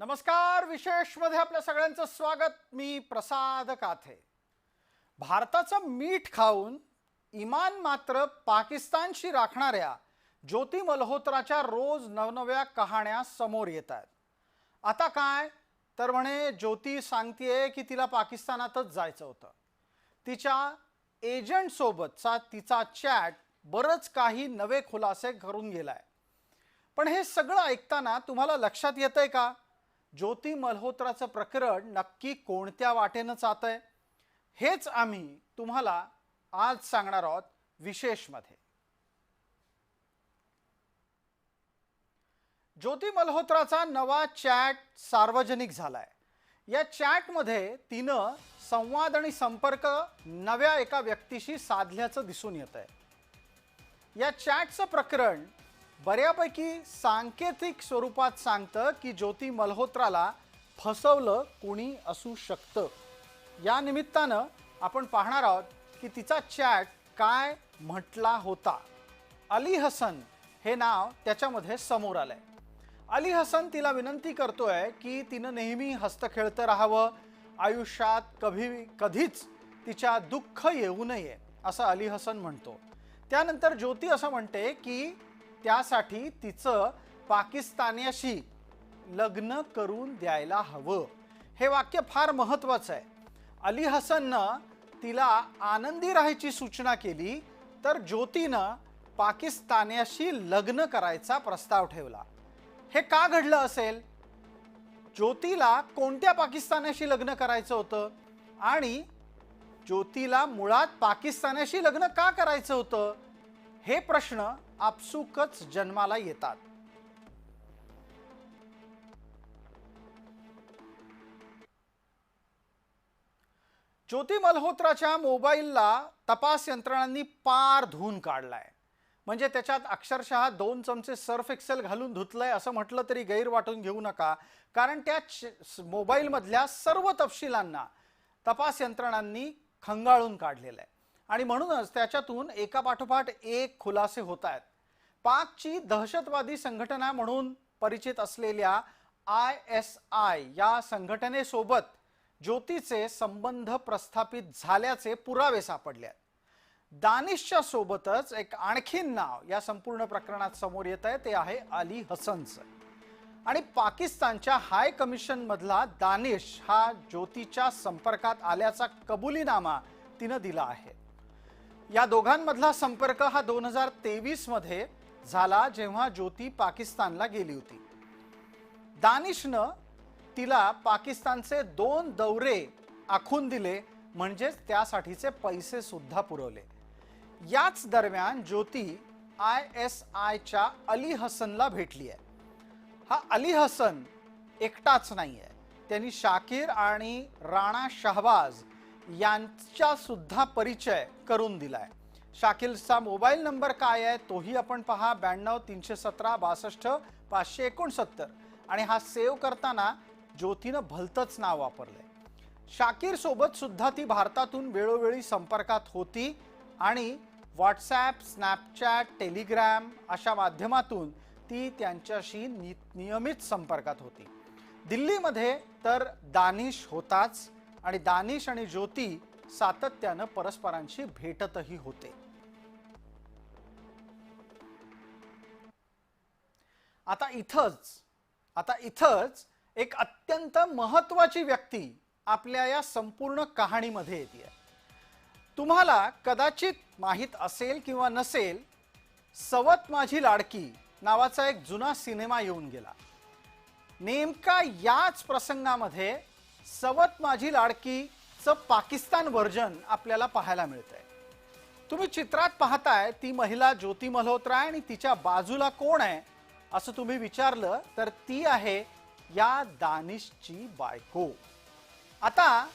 नमस्कार विशेषमध्ये आपल्या सगळ्यांचं स्वागत. मी प्रसाद काथे. भारताचं मीठ खाऊन इमान मात्र पाकिस्तानशी राखणाऱ्या ज्योती मल्होत्राच्या रोज नवनव्या कहाण्या समोर येत आहेत आता काय? तर म्हणे ज्योती सांगतेय की तिला पाकिस्तानातच जायचं होतं. तिच्या एजंटसोबतचा तिचा चॅट बरंच काही नवे खुलासे करून गेलाय. पण हे सगळं ऐकताना तुम्हाला लक्षात येतंय का? ज्योती मल्होत्राचं प्रकरण नक्की कोणत्या वाटेनं जात आहे हेच आम्ही तुम्हाला आज सांगणार आहोत विशेषमध्ये ज्योती मल्होत्राचा नवा चॅट सार्वजनिक झालाय. या चॅटमध्ये तिनं संवाद आणि संपर्क नव्या एका व्यक्तीशी साधल्याचं दिसून येत आहे या चॅटचं प्रकरण बऱ्यापैकी सांकेतिक स्वरूपात सांगतं की ज्योती मल्होत्राला फसवलं कुणी असू शकतं. या निमित्तानं आपण पाहणार आहोत की तिचा चॅट काय म्हटला होता. अली हसन हे नाव त्याच्यामध्ये समोर आलं आहे अली हसन तिला विनंती करतोय की तिनं नेहमी हस्तखेळतं राहावं. आयुष्यात कभी कधीच तिच्या दुःख येऊ नये असं अली हसन म्हणतो. त्यानंतर ज्योती असं म्हणते की त्यासाठी तिचं पाकिस्तान्याशी लग्न करून द्यायला हवं. हे वाक्य फार महत्त्वाचं आहे. अली हसननं तिला आनंदी राहायची सूचना केली तर ज्योतीनं पाकिस्तान्याशी लग्न करायचा प्रस्ताव ठेवला. हे का घडलं असेल? ज्योतीला कोणत्या पाकिस्तानाशी लग्न करायचं होतं? आणि ज्योतीला मुळात पाकिस्तानाशी लग्न का करायचं होतं? हे प्रश्न आपसुकच जन्माला येतात. ज्योती मल्होत्राच्या मोबाईलला तपास यंत्रणांनी पार धुवून काढलाय. म्हणजे त्याच्यात अक्षरशः दोन चमचे सर्फ एक्सेल घालून धुतलंय असं म्हटलं तरी गैर वाटून घेऊ नका. कारण त्या मोबाईलमधल्या सर्व तपशिलांना तपास यंत्रणांनी खंगाळून काढलेलं आहे आणि म्हणूनच त्याच्यातून एका पाठोपाठ एक खुलासे होत आहेत. पाकची दहशतवादी संघटना म्हणून परिचित असलेल्या आय एस आय या संघटनेसोबत ज्योतीचे संबंध प्रस्थापित झाल्याचे पुरावे सापडले आहेत. दानिशच्या सोबतच एक आणखीन नाव या संपूर्ण प्रकरणात समोर येत आहे ते आहे अली हसनचं. आणि पाकिस्तानच्या हाय कमिशन मधला दानिश हा ज्योतीच्या संपर्कात आल्याचा कबुलीनामा तिनं दिला आहे. या दोघांमधला संपर्क हा दोन हजार तेवीसमध्ये झाला जेव्हा ज्योती पाकिस्तानला गेली होती. दानिशनं तिला पाकिस्तानचे दोन दौरे आखून दिले म्हणजेच त्यासाठीचे पैसे सुद्धा पुरवले. याच दरम्यान ज्योती आय एस आयच्या अली हसनला भेटली आहे. हा अली हसन एकटाच नाही आहे त्यांनी शाकीर आणि राणा शहबाज यांचा सुद्धा परिचय करून दिलाय. शाकिलचा मोबाईल नंबर काय आहे तोही आपण पहा. ब्याण्णव तीनशे सतरा बासष्ट पाचशे एकोणसत्तर. आणि हा सेव्ह करताना ज्योतीनं भलतंच नाव वापरलंय. शाकीर सोबत सुद्धा ती भारतातून वेळोवेळी संपर्कात होती आणि व्हॉट्सॲप स्नॅपचॅट टेलिग्रॅम अशा माध्यमातून ती त्यांच्याशी नि नियमित संपर्कात होती. दिल्लीमध्ये तर दानिश होताच. आणि दानिश आणि ज्योती सातत्यानं परस्परांशी भेटतही होते. आता इथंच आता इथंच एक अत्यंत महत्वाची व्यक्ती आपल्या या संपूर्ण कहाणीमध्ये येते. तुम्हाला कदाचित माहीत असेल किंवा नसेल सवत माझी लाडकी नावाचा एक जुना सिनेमा येऊन गेला. नेमका याच प्रसंगामध्ये सवत माझी लाडकीचं पाकिस्तान व्हर्जन आपल्याला पाहायला मिळतंय. तुम्ही चित्रात पाहताय ती महिला ज्योती मल्होत्रा आहे आणि तिच्या बाजूला कोण आहे असं तुम्ही विचारलं तर ती आहे या दानिशची बायको. आता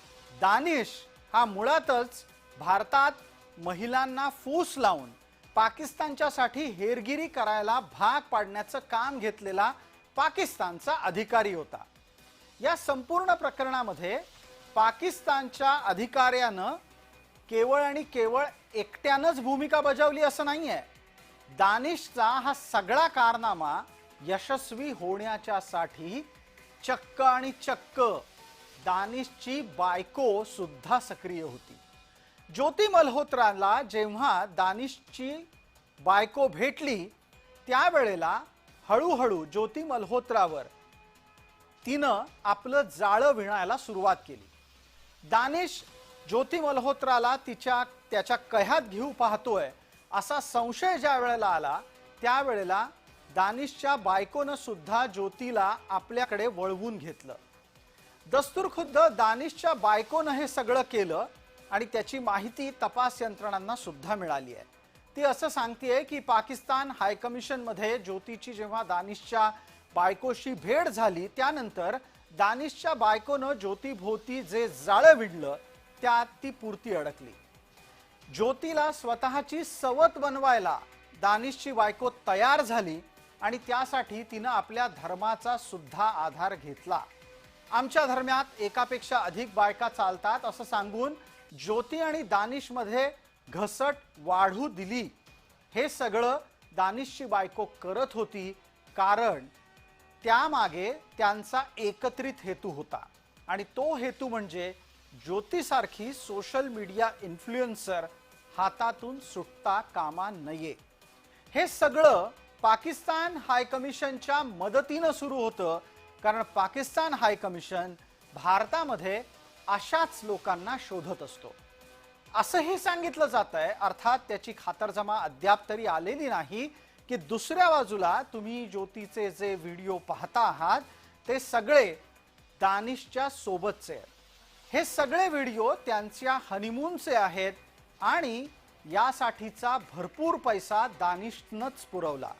दानिश हा मुळातच भारतात महिलांना फूस लावून पाकिस्तानच्यासाठी हेरगिरी करायला भाग पाडण्याचं काम घेतलेला पाकिस्तानचा अधिकारी होता. या संपूर्ण प्रकरणामध्ये पाकिस्तानच्या अधिकाऱ्यानं केवळ आणि केवळ एकट्यानंच भूमिका बजावली असं नाही आहे दानिशचा हा सगळा कारनामा यशस्वी होण्याच्यासाठी चक्क आणि चक्क दानिशची बायको सुद्धा सक्रिय होती. ज्योती मल्होत्राला जेव्हा दानिशची बायको भेटली त्यावेळेला हळूहळू ज्योती मल्होत्रावर तिनं आपलं जाळं विणायला सुरुवात केली. दानिश ज्योती मल्होत्राला तिच्या त्याच्या कह्यात घेऊ पाहतोय असा संशय ज्या वेळेला आला त्यावेळेला दानिशच्या बायकोनं सुद्धा ज्योतीला आपल्याकडे वळवून घेतलं. दस्तूर खुद्द दानिशच्या बायकोनं हे सगळं केलं आणि त्याची माहिती तपास यंत्रणांना सुद्धा मिळाली आहे. ती असं सांगतेय की पाकिस्तान हायकमिशनमध्ये ज्योतीची जेव्हा दानिशच्या बायकोशी भेट झाली त्यानंतर दानिशच्या बायकोनं ज्योतीभोवती जे जाळं विणलं त्यात ती पुरती अडकली. ज्योतीला स्वतःची सवत बनवायला दानिशची बायको तयार झाली आणि त्यासाठी तिनं आपल्या धर्माचा सुद्धा आधार घेतला. आमच्या धर्मात एकापेक्षा अधिक बायका चालतात असं सांगून ज्योती आणि दानिशमध्ये घसट वाढू दिली. हे सगळं दानिशची बायको करत होती कारण त्यामागे त्यांचा एकत्रित हेतू होता. आणि तो हेतू म्हणजे ज्योतीसारखी सोशल मीडिया इन्फ्लुएन्सर हातातून सुटता कामा नये. हे सगळं पाकिस्तान हायकमिशनच्या मदतीनं सुरू होतं कारण पाकिस्तान हायकमिशन भारतामध्ये अशाच लोकांना शोधत असतो. असंही सांगितलं जात आहे अर्थात त्याची खातरजमा अद्याप तरी आलेली नाही की दुसऱ्या बाजूला तुम्ही ज्योतीचे जे व्हिडिओ पाहता आहात ते सगळे दानिशच्या सोबतचे आहेत. हे सगळे व्हिडिओ त्यांच्या हनीमूनचे आहेत आणि यासाठीचा भरपूर पैसा दानिशनंच पुरवला.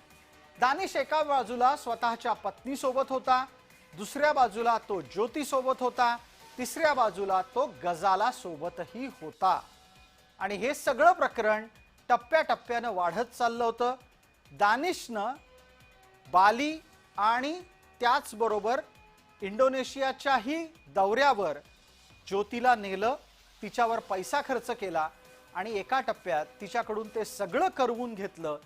दानिश एका बाजूला स्वतःच्या पत्नीसोबत होता दुसऱ्या बाजूला तो ज्योतीसोबत होता तिसऱ्या बाजूला तो गजाला सोबतही होता. आणि हे सगळं प्रकरण टप्प्याटप्प्यानं वाढत चाललं होतं. दानिशनं बाली आणि त्याचबरोबर इंडोनेशियाच्याही दौऱ्यावर ज्योतीला नेलं तिच्यावर पैसा खर्च केला आणि एका टप्प्यात तिच्याकडून ते सगळं करवून घेतलं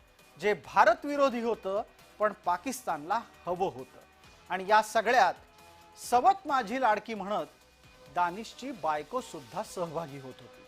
जे भारत विरोधी होतं पण पाकिस्तानला हवं होतं. आणि या सगळ्यात सवत माझी लाडकी म्हणत दानिशची बायको सुद्धा सहभागी होत होती.